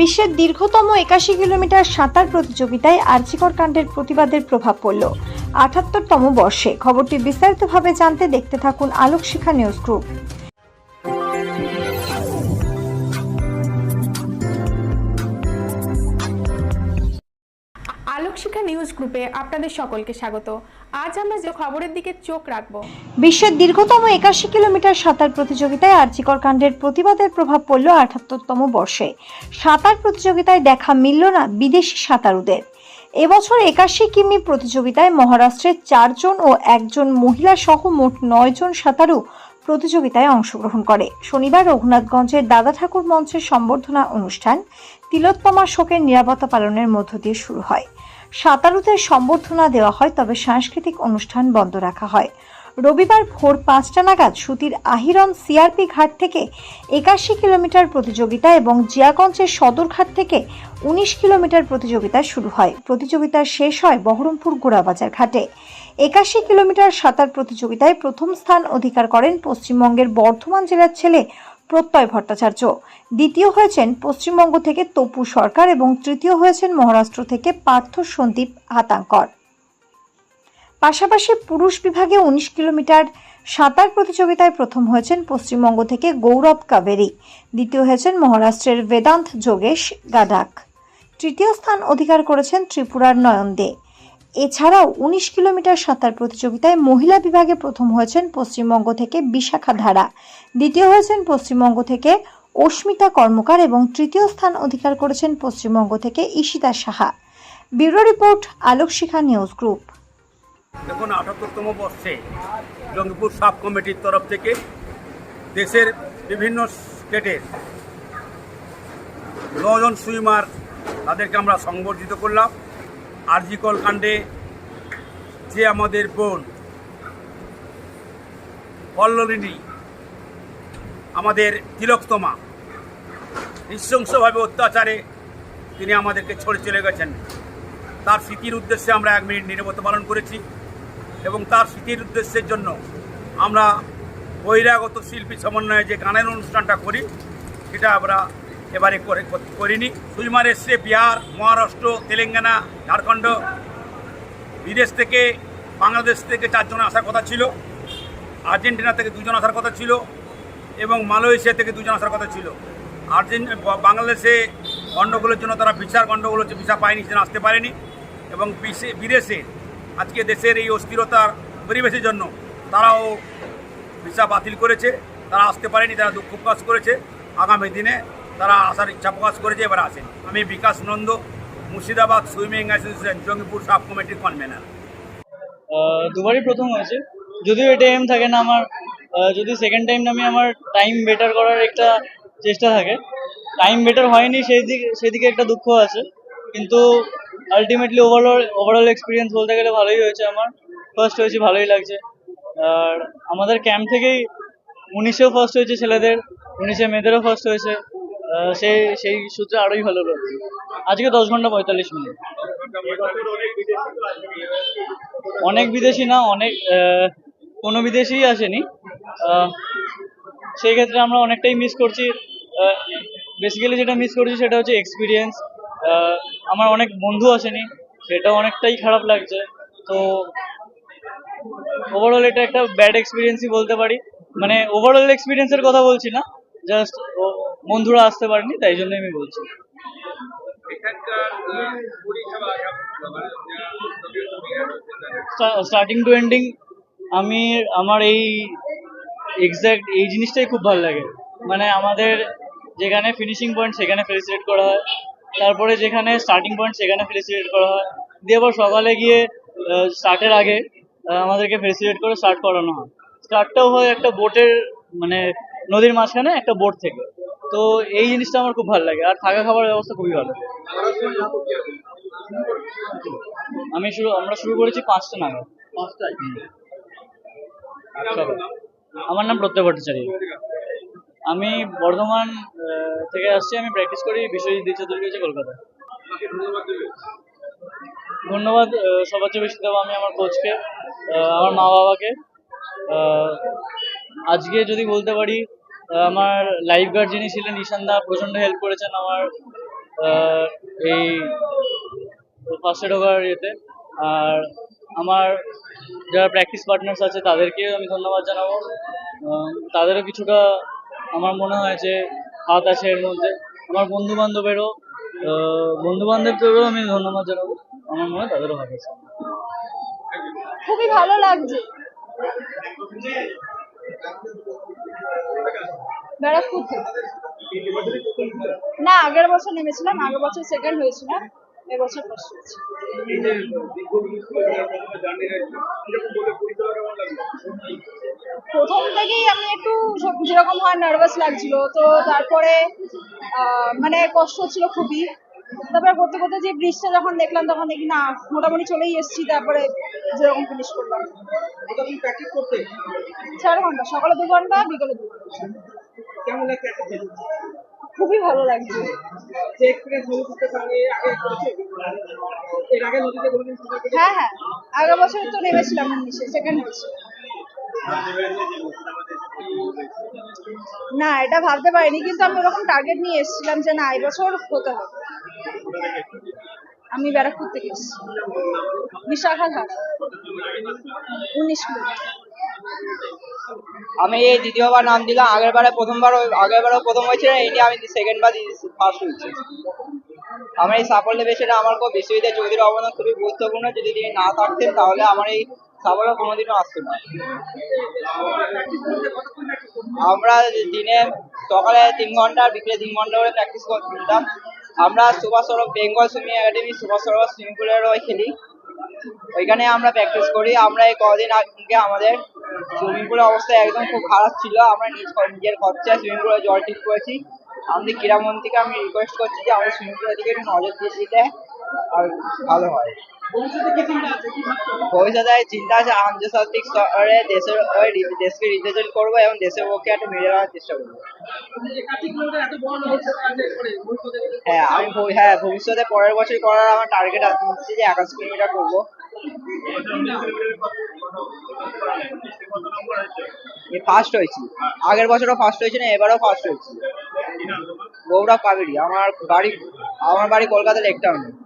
বিশ্বের দীর্ঘতম একাশি কিলোমিটার সাঁতার প্রতিযোগিতায় আর্চিকর কাণ্ডের প্রতিবাদের প্রভাব পড়ল। আঠাত্তরতম বর্ষে। খবরটি বিস্তারিতভাবে জানতে দেখতে থাকুন Alokshikha news group. Alokshikha news গ্রুপে আপনাদের সকলকে স্বাগত। আজ আমরা যে খবরের দিকে চোখ রাখব। বিশ্বের দীর্ঘতম একাশি কিলোমিটার সাঁতার প্রতিযোগিতায় আর্চিকর কাণ্ডের প্রতিবাদের প্রভাব পড়ল আঠাত্তরতম বর্ষে। সাঁতার প্রতিযোগিতায় দেখা মিলল না বিদেশি সাঁতারুদের। এবছর একাশি কিমি প্রতিযোগিতায় মহারাষ্ট্রের চারজন ও একজন মহিলা সহ মোট নয় জন সাঁতারু প্রতিযোগিতায় অংশগ্রহণ করে। শনিবার রঘুনাথগঞ্জের দাদা ঠাকুর মঞ্চের সম্বর্ধনা অনুষ্ঠান। তিলোত্তমা শোকের নিরাপত্তা পালনের মধ্য দিয়ে শুরু হয়। সাঁতারুদের সম্বর্ধনা দেওয়া হয়, তবে সাংস্কৃতিক অনুষ্ঠান বন্ধ রাখা হয়। রবিবার ভোর পাঁচটা নাগাদ সুতির আহিরন সিআরপি ঘাট থেকে একাশি কিলোমিটার প্রতিযোগিতা এবং জিয়াগঞ্জের সদরঘাট থেকে উনিশ কিলোমিটার প্রতিযোগিতা শুরু হয়। প্রতিযোগিতা শেষ হয় বহরমপুর গোড়াবাজার ঘাটে। একাশি কিলোমিটার সাঁতার প্রতিযোগিতায় প্রথম স্থান অধিকার করেন পশ্চিমবঙ্গের বর্ধমান জেলার ছেলে প্রত্যয় ভট্টাচার্য। দ্বিতীয় হয়েছেন পশ্চিমবঙ্গ থেকে তপু সরকার এবং তৃতীয় হয়েছেন মহারাষ্ট্র থেকে পার্থ সন্দীপ হাতাঙ্কর। পাশাপাশি পুরুষ বিভাগে উনিশ কিলোমিটার সাঁতার প্রতিযোগিতায় প্রথম হয়েছেন পশ্চিমবঙ্গ থেকে গৌরব কাবেরি। দ্বিতীয় হয়েছেন মহারাষ্ট্রের বেদান্ত যোগেশ গাডাক। তৃতীয় স্থান অধিকার করেছেন ত্রিপুরার নয়ন দে। এছাড়াও উনিশ কিলোমিটার সাঁতার প্রতিযোগিতায় মহিলা বিভাগে প্রথম হয়েছেন পশ্চিমবঙ্গ থেকে বিশাখা ধারা। দ্বিতীয় হয়েছেন পশ্চিমবঙ্গ থেকে অস্মিতা কর্মকার এবং তৃতীয় স্থান অধিকার করেছেন পশ্চিমবঙ্গ থেকে Ishita Saha. Bureau report Alok Shikha news group. দেখুন, আঠাত্তরতম বর্ষে জঙ্গিপুর সাব কমিটির তরফ থেকে দেশের বিভিন্ন স্টেটের নজন সুইমার তাদেরকে আমরা সংবর্ধিত করলাম। আরজিকল কাণ্ডে যে আমাদের বোন পল্লরিনী আমাদের তিলকতমা, নৃশংসভাবে অত্যাচারে তিনি আমাদেরকে ছড়ে চলে গেছেন। তার স্মৃতির উদ্দেশ্যে আমরা এক মিনিট নিরাপত্তা পালন করেছি এবং তার স্মৃতির উদ্দেশ্যের জন্য আমরা বহিরাগত শিল্পী সমন্বয়ে যে গানের অনুষ্ঠানটা করি, সেটা আমরা এবারে করে করিনি। সুইমার এসছে বিহার, মহারাষ্ট্র, তেলেঙ্গানা, ঝাড়খণ্ড। বিদেশ থেকে, বাংলাদেশ থেকে চারজন আসার কথা ছিল। আর্জেন্টিনা থেকে দুজন আসার কথা ছিল এবং মালয়েশিয়া থেকে দুজন আসার কথা ছিল। আর্জেন্ট বাংলাদেশে গণ্ডগোলের জন্য তারা ভিসার গণ্ডগোল হচ্ছে ভিসা পায়নি সেজন্য আসতে পারেনি। এবং বিদেশে, আজকে দেশের এই অস্থিরতার পরিবেশের জন্য তারাও ভিসা বাতিল করেছে। তারা আসতে পারেনি, তারা দুঃখ প্রকাশ করেছে। আগামী দিনে তারা আসার ইচ্ছা প্রকাশ করেছে, এবার আসেন। আমি Bikash Nanda, Murshidabad swimming association, Jangipur sub কমিটির কনভেনার দুবারই প্রথম হয়েছে। যদিও এটা এম থাকে না আমার যদি সেকেন্ড টাইম আমি আমার টাইম বেটার করার একটা চেষ্টা থাকে। টাইম বেটার হয়নি, সেই দিকে সেদিকে একটা দুঃখ আছে। কিন্তু আলটিমেটলি ওভারঅল ওভারঅল এক্সপিরিয়েন্স বলতে গেলে ভালোই হয়েছে আমার। ফার্স্ট হয়েছে, ভালোই লাগছে। আর আমাদের ক্যাম্প থেকেই, উনিশেও ফার্স্ট হয়েছে ছেলেদের, উনিশে মেয়েদেরও ফার্স্ট হয়েছে। সেই সেই সূত্রে আরোই ভালো লাগছে আজকে দশ ঘণ্টা পঁয়তাল্লিশ মিনিট। অনেক বিদেশি না, অনেক কোনো বিদেশিই আসেনি। সেই ক্ষেত্রে আমরা অনেকটাই মিস করছি। বেসিক্যালি যেটা মিস করছি সেটা হচ্ছে এক্সপিরিয়েন্স আমার অনেক বন্ধু আসেনি সেটা অনেকটাই খারাপ লাগছে। তো ওভারঅল এটা একটা ব্যাড এক্সপিরিয়েন্সই বলতে পারি। মানে ওভারঅল এক্সপিরিয়েন্সের কথা বলছি না জাস্ট বন্ধুরা আসতে পারেনি তাই জন্যই আমি বলছি। স্টার্টিং টু এন্ডিং আমি আমার এই এক্স্যাক্ট এই জিনিসটাই খুব ভালো লাগে। মানে আমাদের যেখানে ফিনিশিং পয়েন্ট সেখানে ফেলিসিটেট করা হয় তারপরে যেখানে স্টার্টিং পয়েন্ট সেখানে ফেলিসিটেট করা হয়। দিয়ে আবার সকালে গিয়ে স্টার্টের আগে আমাদেরকে ফেলিসিটেট করে স্টার্ট করানো হয়। স্টার্টটাও হয় একটা বোটের মানে নদীর মাঝখানে একটা বোট থেকে। তো এই জিনিসটা আমার খুব ভালো লাগে। আর থাকা খাবার ব্যবস্থা খুবই ভালো। আমি শুরু আমরা শুরু করেছি পাঁচটা নাগাদ। আমার নাম প্রত্যয় ভট্টাচার্য। আমি বর্ধমান থেকে আসছি। আমি প্র্যাকটিস করি বিশ্বজিৎ দ্বিচতুর্গী হচ্ছে কলকাতায় ধন্যবাদ সবার চেয়ে বেশি দেবো আমি আমার কোচকে আমার মা বাবাকে আজকে যদি বলতে পারি আমার লাইফ গার্ড যিনি ছিলেন, ঈশান দা প্রচণ্ড হেল্প করেছেন আমার এই ফার্স্টে ওভার ইয়েতে। আর আমার যারা প্র্যাকটিস পার্টনার্স আছে, তাদেরকেও আমি ধন্যবাদ জানাব। তাদেরও কিছুটা আমার মনে হয় যে হাত আছে এর মধ্যে। আমার বন্ধু বান্ধবেরও বন্ধু বান্ধবদেরও আমি ধন্যবাদ জানাব। আমার মনে হয় তাদেরও হাত আছে। খুবই ভালো লাগছে। না, আগের বছর নেমেছিলাম, আগের বছর সেকেন্ড হয়েছিলাম, এবছর ফার্স্ট হয়েছি। প্রথম থেকেই আমি একটু যেরকম হয় নার্ভাস লাগছিল, তো তারপরে মানে কষ্ট হচ্ছিল খুবই। তারপরে করতে করতে যে ব্রিজটা যখন দেখলাম তখন দেখি না মোটামুটি চলেই এসেছি তারপরে যেরকম ফিনিশ করলাম। চার ঘণ্টা সকালে দু ঘণ্টা বিকেলে দু ঘণ্টা। খুবই ভালো লাগছে। হ্যাঁ হ্যাঁ। আগের বছর তো নেমেছিলাম উনিশে সেকেন্ড না এটা ভাবতে পারিনি কিন্তু আমি ওরকম টার্গেট নিয়ে এসেছিলাম যে না এবছর হতে হবে। আমি ব্যারাকপুর থেকে এসেছি। বিশাখা ঘাট উনিশ আমি এই দ্বিতীয়বার নাম দিলাম। আগের বারে প্রথমবার আগের বারও প্রথম হয়েছিল নিয়ে আমি সেকেন্ড বার ফার্স্ট হয়েছি। আমার এই সাফল্যের পেছনে আমার খুব বিশ্বজিৎ চৌধুরীর অবদান খুবই গুরুত্বপূর্ণ, যদি তিনি না থাকতেন, তাহলে আমার এই সাফল্য কোনোদিনও আসতো না। আমরা দিনে সকালে তিন ঘণ্টা, বিকেলে তিন ঘণ্টা করে প্র্যাকটিস করতাম। আমরা Subhash Bengal swimming academy, Subhash Sarovar swimming পুলের ওই খেলি। ওইখানে আমরা প্র্যাকটিস করি। আমরা এই কদিন আগে আমাদের সুইমিং পুলের অবস্থা একদম খুব খারাপ ছিল। আমরা নিজ নিজের খরচায় সুইমিং পুলে জল ঠিক করেছি। আমাদের ক্রীড়ামন্ত্রীকে আমি রিকোয়েস্ট করছি যে আমাদের সুইমিং পুলের দিকে একটু নজর দিয়ে দিতে। আর ভালো হয়। ভবিষ্যতে চিন্তা আছে? আন্তর্জাতিক স্তরে দেশের দেশকে রিপ্রেজেন্ট করব এবং দেশের পক্ষে একটা মেডেল আনার চেষ্টা করব। হ্যাঁ আমি হ্যাঁ ভবিষ্যতে পরের বছর করার আমার টার্গেট আছে যে একাশি কিলোমিটার করব। ফার্স্ট হয়েছি। আগের বছরও ফার্স্ট হয়েছি না এবারও ফার্স্ট হয়েছি। গৌরব কাবেরি আমার বাড়ি আমার বাড়ি কলকাতা লেক টাউনে